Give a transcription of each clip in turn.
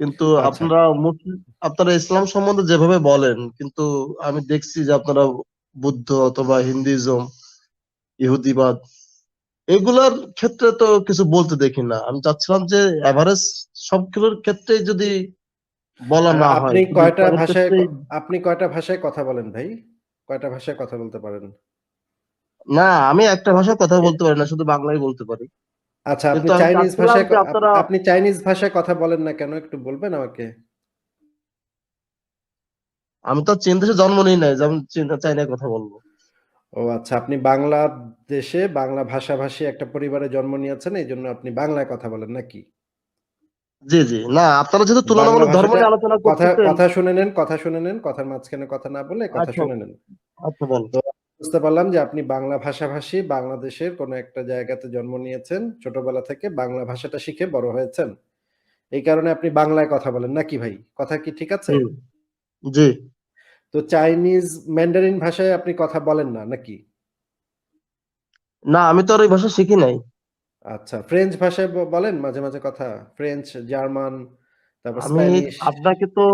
কিন্তু আচ্ছা। আপনারা আপনারা ইসলাম সম্বন্ধে যেভাবে বলেন কিন্তু আমি দেখছি যে আপনারা বুদ্ধ অথবা হিন্দুইজম ইহুদিবাদ এগুলার ক্ষেত্রে তো কিছু বলতে দেখি না। আমি চাচ্ছিলাম যে এভারেজ সবগুলোর ক্ষেত্রে যদি বলা না হয় আপনি কয়টা ভাষায় আপনি কয়টা ভাষায় কথা বলেন ভাই? কয়টা ভাষায় কথা বলতে পারেন? না আমি একটা ভাষায় কথা বলতে পারি না শুধু বাংলাই বলতে পারি। আচ্ছা আপনি চাইনিজ ভাষায় আপনি চাইনিজ ভাষায় কথা বলেন না কেন? একটু বলবেন আমাকে। আমি তো চীন দেশে জন্ম নিই নাই যেমন চীন চাইনায় কথা বলব। ও আচ্ছা আপনি বাংলাদেশে বাংলা ভাষাভাষী একটা পরিবারে জন্ম নিয়েছেন এই জন্য আপনি বাংলায় কথা বলেন নাকি? জি জি। না আপনারা যেহেতু তুলনামূলক ধর্ম নিয়ে আলোচনা কথা কথা শুনে নেন কথা শুনে নেন কথার মাঝখানে কথা না বলে কথা আচ্ছা। শুনে নেন। আচ্ছা তো বুঝতে পারলাম যে আপনি বাংলা ভাষাভাষী বাংলাদেশের কোনো একটা জায়গাতে জন্ম নিয়েছেন ছোটবেলা থেকে বাংলা ভাষাটা শিখে বড় হয়েছেন। এই কারণে আপনি বাংলায় কথা বলেন। নাকি ভাই? কথা কি ঠিক আছে? জি। তো চাইনিজ ম্যান্ডারিন ভাষায় আপনি কথা বলেন না নাকি না আমি তো আর ওই ভাষা শিখি নাই। আচ্ছা ফ্রেঞ্চ ভাষায় বলেন মাঝে মাঝে কথা। ফ্রেঞ্চ জার্মান তারপর আমি স্প্যানিশ। আপনাকে তো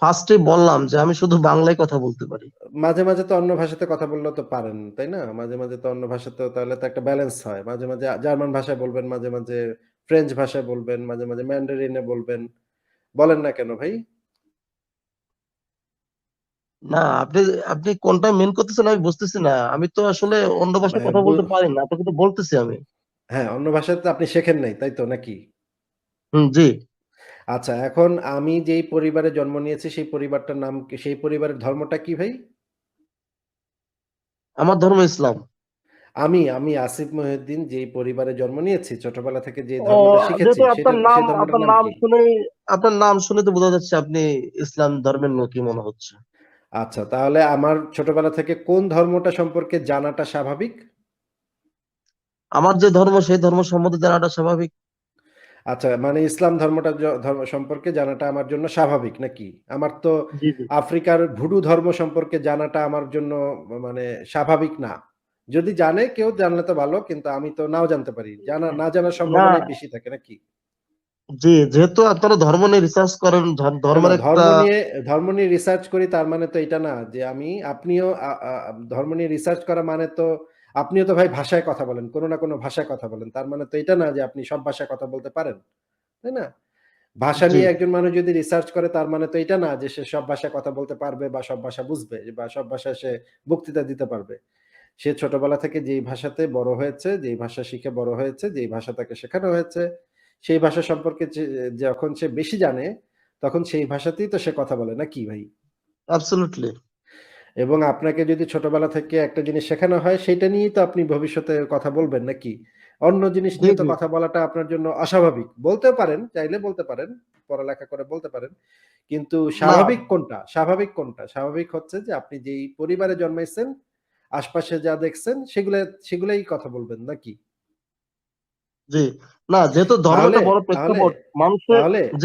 ফার্স্টে বললাম যে আমি শুধু বাংলায় কথা বলতে পারি। মাঝে মাঝে তো অন্য ভাষাতে কথা বললে তো পারেন তাই না? মাঝে মাঝে তো অন্য ভাষাতে তাহলে তো একটা ব্যালেন্স হয়। মাঝে মাঝে জার্মান ভাষায় বলবেন মাঝে মাঝে ফ্রেঞ্চ ভাষায় বলবেন মাঝে মাঝে ম্যান্ডারিনে বলবেন। বলেন না কেন ভাই? না আপনি আপনি কোনটা মেন করতেছেন আমি বুঝতেছি না। আমি তো আসলে অন্য ভাষায় কথা বলতে পারি না আপনাকে তো বলতেছি আমি। হ্যাঁ অন্য ভাষাতে আপনি শেখেন নাই তাই তো নাকি? হুম জি। আচ্ছা এখন আমি যেই পরিবারে জন্ম নিয়েছি সেই পরিবারটার নাম কি সেই পরিবারের ধর্মটা কি ভাই? আমার ধর্ম ইসলাম। আমি আমি আসিফ মহিউদ্দিন যেই পরিবারে জন্ম নিয়েছি ছোটবেলা থেকে যে ধর্মটা শিখেছি আপনার নাম আপনার নাম শুনে আপনার নাম শুনে তো বোঝা যাচ্ছে আপনি ইসলাম ধর্মের লোকই মনে হচ্ছে? আচ্ছা তাহলে আমার ছোটবেলা থেকে কোন ধর্মটা সম্পর্কে জানাটা স্বাভাবিক? আমার যে ধর্ম সেই ধর্ম সম্বন্ধে জানাটা স্বাভাবিক। আচ্ছা মানে ইসলাম ধর্মটা ধর্ম সম্পর্কে জানাটা আমার জন্য স্বাভাবিক নাকি? আমার তো আফ্রিকার ভুডু ধর্ম সম্পর্কে জানাটা আমার জন্য মানে স্বাভাবিক না। যদি জানে কেউ জানলে তো ভালো কিন্তু আমি তো নাও জানতে পারি। জানা না জানার সম্ভাবনাই বেশি থাকে নাকি? জি যেহেতু আপনারা ধর্ম নিয়ে রিসার্চ করেন ধর্মের ধর্ম নিয়ে ধর্ম নিয়ে রিসার্চ করি তার মানে তো এটা না যে আমি আপনিও ধর্ম নিয়ে রিসার্চ করা মানে তো আপনিও তো ভাই ভাষায় কথা বলেন কোনো না কোনো ভাষায় কথা বলেন। তার মানে তো এটা না যে আপনি সব ভাষায় কথা বলতে পারেন তাই না? ভাষা নিয়ে একজন মানুষ যদি রিসার্চ করে তার মানে তো এটা না যে সে সব ভাষায় কথা বলতে পারবে বা সব ভাষা বুঝবে বা সব ভাষায় সে বক্তৃতা দিতে পারবে। সে ছোটবেলা থেকে যেই ভাষাতে বড় হয়েছে যেই ভাষা শিখে বড় হয়েছে যেই ভাষা তাকে শেখানো হয়েছে সেই ভাষা সম্পর্কে যখন সে বেশি জানে তখন সেই ভাষাতেই তো সে কথা বলে না কি ভাই? অ্যাবসলিউটলি এবং আপনাকে যদি ছোটবেলা থেকে একটা জিনিস শেখানো হয় সেটা নিয়েই তো আপনি ভবিষ্যতে কথা বলবেন নাকি? অন্য জিনিস নিয়ে তো কথা বলাটা আপনার জন্য অস্বাভাবিক। বলতে পারেন চাইলে বলতে পারেন পড়ালেখা করে বলতে পারেন। কিন্তু স্বাভাবিক কোনটা? স্বাভাবিক কোনটা? স্বাভাবিক হচ্ছে যে আপনি যেই পরিবারে জন্মাইছেন আশপাশে যা দেখছেন সেগুলো সেগুলাই কথা বলবেন নাকি? জি। না যেহেতু ধর্ম একটা তাহলে- বড় প্রেক্ষাপট মানুষের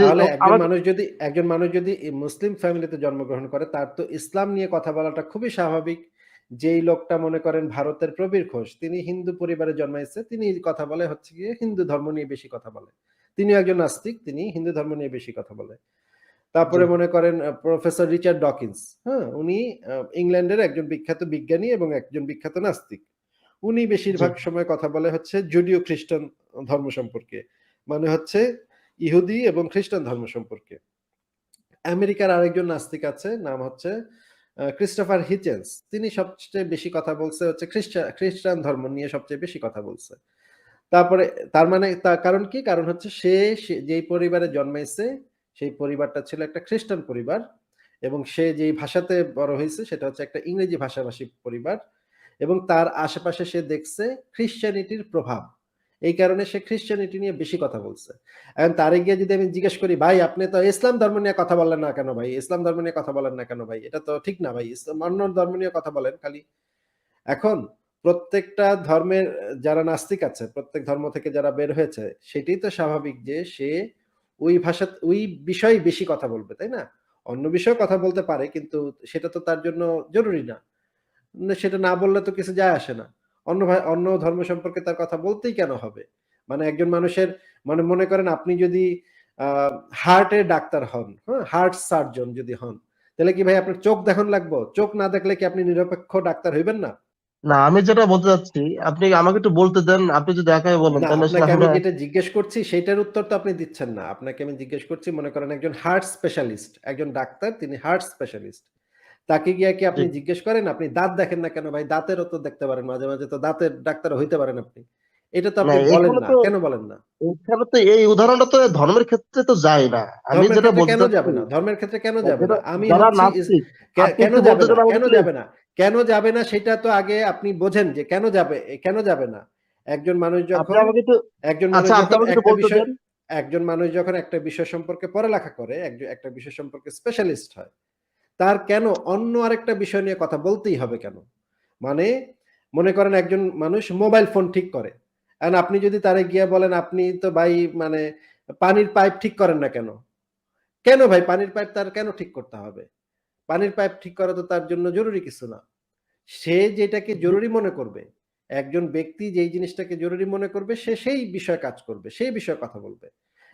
তাহলে একজন মানুষ যদি একজন মানুষ যদি মুসলিম ফ্যামিলিতে জন্মগ্রহণ করে তার তো ইসলাম নিয়ে কথা বলাটা খুবই স্বাভাবিক। যেই লোকটা মনে করেন ভারতের প্রবীর ঘোষ তিনি হিন্দু পরিবারে জন্মাইছে তিনি কথা বলে হচ্ছে গিয়ে হিন্দু ধর্ম নিয়ে বেশি কথা বলে। তিনিও একজন নাস্তিক তিনি হিন্দু ধর্ম নিয়ে বেশি কথা বলে। তারপরে মনে করেন প্রফেসর রিচার্ড ডকিন্স হ্যাঁ উনি ইংল্যান্ডের একজন বিখ্যাত বিজ্ঞানী এবং একজন বিখ্যাত নাস্তিক। উনি বেশিরভাগ সময় কথা বলে হচ্ছে জুডিও খ্রিস্টান ধর্ম সম্পর্কে। মানে হচ্ছে ইহুদি এবং খ্রিস্টান ধর্ম সম্পর্কে। আমেরিকার আরেকজন নাস্তিক আছে নাম হচ্ছে ক্রিস্টোফার হিচেন্স। তিনি সবচেয়ে বেশি কথা বলছে হচ্ছে খ্রিস্টান খ্রিস্টান ধর্ম নিয়ে সবচেয়ে বেশি কথা বলছে। তারপরে তার মানে তার কারণ কি? কারণ হচ্ছে সে সে- যেই পরিবারে জন্মাইছে সেই পরিবারটা ছিল একটা খ্রিস্টান পরিবার এবং সে যেই ভাষাতে বড় হয়েছে সেটা হচ্ছে একটা ইংরেজি ভাষাভাষী পরিবার। এবং তার আশেপাশে সে দেখছে খ্রিস্টানিটির প্রভাব। এই কারণে সে খ্রিস্টানিটি নিয়ে বেশি কথা বলছে। এখন তারে গিয়ে যদি আমি জিজ্ঞেস করি ভাই আপনি তো ইসলাম ধর্ম নিয়ে কথা বলেন না কেন ভাই? ইসলাম ধর্ম নিয়ে কথা বলেন না কেন ভাই? এটা তো ঠিক না ভাই। ইসলাম অন্য ধর্ম নিয়ে কথা বলেন খালি। এখন প্রত্যেকটা ধর্মের যারা নাস্তিক আছে প্রত্যেক ধর্ম থেকে যারা বের হয়েছে সেটাই তো স্বাভাবিক যে সে ওই ভাষা ওই বিষয়ে বেশি কথা বলবে তাই না? অন্য বিষয়ে কথা বলতে পারে কিন্তু সেটা তো তার জন্য জরুরি না, সেটা না বললে তো কিছু যায় আসে না। অন্য ভাই অন্য ধর্ম সম্পর্কে তার কথা বলতেই কেন হবে? মানে একজন মানুষের মানে মনে করেন আপনি যদি হার্টের ডাক্তার হন হ্যাঁ হার্ট সার্জন যদি হন তাহলে কি ভাই আপনার চোখ দেখন লাগবো? চোখ না দেখলে কি আপনি নিরপেক্ষ ডাক্তার হইবেন না? না আমি যেটা বলতে চাচ্ছি আপনি আমাকে একটু বলতে দেন আপনি যদি একাই বলেন তাহলে আমি যেটা জিজ্ঞেস করছি সেটার উত্তর তো আপনি দিচ্ছেন না। আপনাকে আমি জিজ্ঞেস করছি মনে করেন একজন হার্ট স্পেশালিস্ট একজন ডাক্তার তিনি হার্ট স্পেশালিস্ট তাকে গিয়ে কি আপনি জিজ্ঞেস করেন? আপনি দাঁত দেখেন না কেন? ভাই দাঁতেরও তো দেখতে পারেন মাঝে মাঝে তো দাঁতের ডাক্তার হইতে পারেন আপনি। এটা তো আপনি বলেন না। কেন বলেন না? এখানে তো এই উদাহরণটা তো ধর্মের ক্ষেত্রে তো যায় না। আমি যেটা বলতে কেন যাবে না? ধর্মের ক্ষেত্রে কেন যাবে না? আমি কেন যাবে না? কেন? যাবে না? কেন যাবে না? সেটা তো আগে আপনি বোঝেন যে কেন যাবে কেন যাবে না? একজন মানুষ যখন একজন মানুষ আচ্ছা যখন একটু বিষয় একজন মানুষ যখন একটা বিষয় সম্পর্কে পড়ালেখা করে একটা বিষয় সম্পর্কে স্পেশালিস্ট হয় তার কেন অন্য আরেকটা বিষয় নিয়ে কথা বলতেই হবে কেন? মানে মনে করেন একজন মানুষ মোবাইল ফোন ঠিক করে। আর আপনি যদি তারে গিয়ে বলেন, আপনি তো ভাই মানে পানির পাইপ ঠিক করেন না কেন? কেন ভাই? পানির পাইপ তার কেন ঠিক করতে হবে? পানির পাইপ ঠিক করা তো তার জন্য জরুরি কিছু না। সে যেটাকে জরুরি মনে করবে, একজন ব্যক্তি যেই জিনিসটাকে জরুরি মনে করবে, সে সেই বিষয়ে কাজ করবে, সেই বিষয়ে কথা বলবে।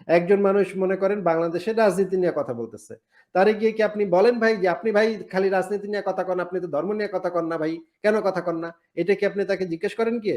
একজন মানুষ মনে করেন বাংলাদেশের রাজনীতি নিয়ে কথা বলতেছে। তারে গিয়ে কি আপনি বলেন ভাই যে, আপনি ভাই খালি রাজনীতি নিয়ে কথা কন, আপনি তো ধর্ম নিয়ে কথা কন না ভাই। কেন কথা কন না? এটা কি আপনি তাকে জিজ্ঞেস করেন কি?